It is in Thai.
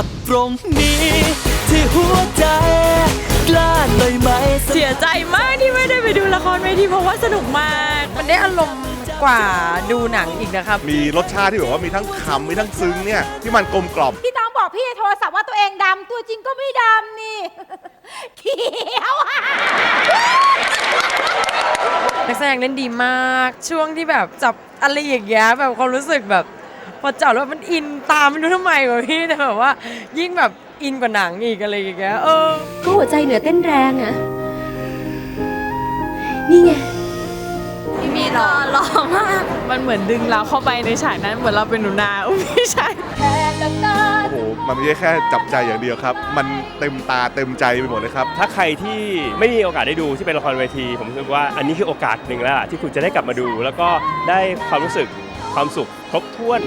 กับตรงนี้ ที่หัวใจ กล้าหน่อยไหมเสียใจมากที่ไม่ได้ไปดูละครเวทีเพราะว่าสนุกมาก มันได้อารมณ์กว่าดูหนังอีกนะครับ มีรสชาติที่แบบว่ามีทั้งคำมีทั้งซึ้งเนี่ยที่มันกลมกล่อมพี่ต้องบอกพี่ในโทรศัพท์ว่าตัวเองดำตัวจริงก็ไม่ดำนี่ เขียวอะนักแสดงเล่นดีมาก ช่วงที่แบบจับอะไรอย่างเงี้ยแบบความรู้สึกแบบ พอจับแล้วมันอินตามไม่รู้ทำไมวะพี่แต่แบบว่า ยิ่งแบบอินกว่าหนังอีกอะไรอย่างเงี้ยเออ ก็หัวใจเหนือเต้นแรงอะนี่ไงมีหล่อหล่อมาก มันเหมือนดึงเราเข้าไปในฉากนั้นเหมือนเราเป็นหนูนาอุ้ยไม่ใช่โอ้โห มันไม่ใช่แค่จับใจอย่างเดียวครับ มันเต็มตาเต็มใจไปหมดเลยครับ ถ้าใครที่ไม่มีโอกาสได้ดูที่เป็นละครเวที ผมรู้สึกว่าอันนี้คือโอกาสหนึ่งแล้วล่ะที่คุณจะได้กลับมาดู แล้วก็ได้ความรู้สึก ความสุขครบถ้วน